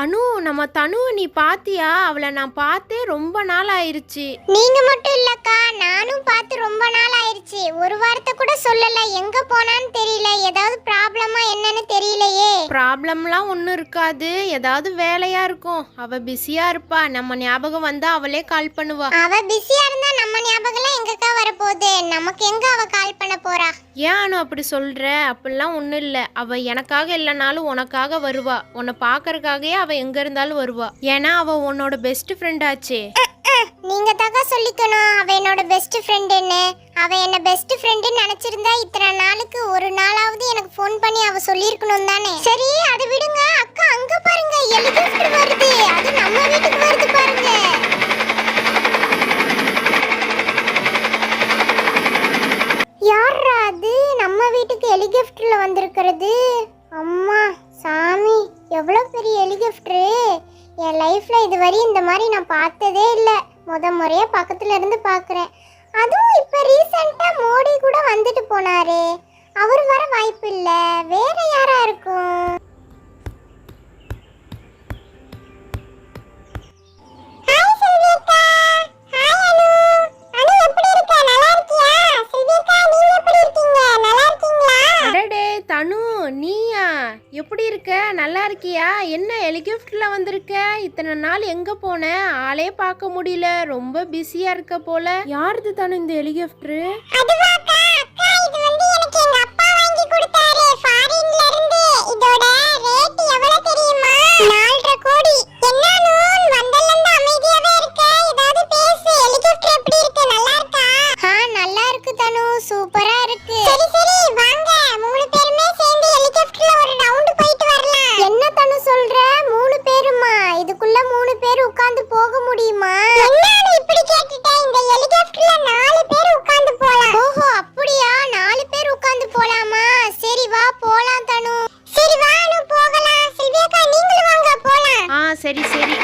அனு நம்ம தனு நீ பாத்தியா? அவளை நான் பார்த்தே ரொம்ப நாள் ஆயிருச்சு நீங்க மட்டும் இல்லக்கா நானும் பார்த்து ரொம்ப நாள் ஆயிருச்சு ஒரு வாரத்தை கூட சொல்லல. எங்க போனான்னு தெரியல. ஏதாவது ப்ராப்ளமா என்னன்னு தெரியலையே. ப்ராப்ளம்லாம் ஒன்றும் இருக்காது. ஏதாவது வேலையா இருக்கும். அவ பிஸியா இருப்பா. நம்ம ஞாபகம் வந்தா அவளே கால் பண்ணுவா. அவ பிஸியா இருந்தா நம்ம ஞாபகம்லாம் எங்கக்கா வரப்போகுது? நமக்கு எங்க அவ ஏன் அனு அப்படி சொல்கிற அப்படிலாம் ஒன்றும் இல்லை. அவள் எனக்காக இல்லைனாலும் உனக்காக வருவா. உன்னை பார்க்கறக்காகவே அவள் எங்கே இருந்தாலும் வருவா. ஏன்னா அவள் உன்னோட பெஸ்ட் ஃப்ரெண்டாச்சே நீங்க தாக்கா சொல்லிக்கணும். அவ என்னோட பெஸ்ட் ஃப்ரெண்டுன்னு அவ என்ன பெஸ்ட் ஃப்ரெண்டுன்னு நினைச்சிருந்தா இத்தனை நாளுக்கு ஒரு நாளாவது எனக்கு ஃபோன் பண்ணி அவ சொல்லியிருக்கணும் தானே. சரி அதை விடுங்க. அக்கா அங்க பாருங்க. ஹெலிகாப்டர் வருது. அது நம்ம வீட்டுக்கு வருது பாருங்க. யார் நம்ம வீட்டுக்கு ஹெலிகாப்டர்ல வந்திருக்கிறது. அம்மா சாமி எவ்வளோ பெரிய ஹெலிகாப்டரு என் லைஃப்ல இதுவரை இந்த மாதிரி நான் பார்த்ததே இல்லை. முத முறையாக பக்கத்துல இருந்து பார்க்குறேன் அதுவும் இப்போ ரீசெண்டாக மோடி கூட வந்துட்டு போனாரே. அவர் வர வாய்ப்பு இல்லை. வேற யாரா இருக்கும்? எப்படி இருக்க? நல்லா இருக்கியா? என்ன ஹெலிகாப்டரில் வந்திருக்க? இத்தனை நாள் எங்கே போன? ஆளே பார்க்க முடியல. ரொம்ப பிஸியாக இருக்க போல. யாருது தானே இந்த ஹெலிகாப்டரு முடியுமா? என்ன இப்படி கேட்டுட்ட இந்த ஹெலிகாப்டர்ல நாலு பேர் உட்கார்ந்து போலாம். ஓஹோ அப்படியா? நாலு பேர் உட்கார்ந்து போலாமா? சரி வா போலாம் தனு. சரி வா அனு போகலாம். செல்வியக்கா நீங்களும் வாங்க போலாம். ஆ சரி சரி.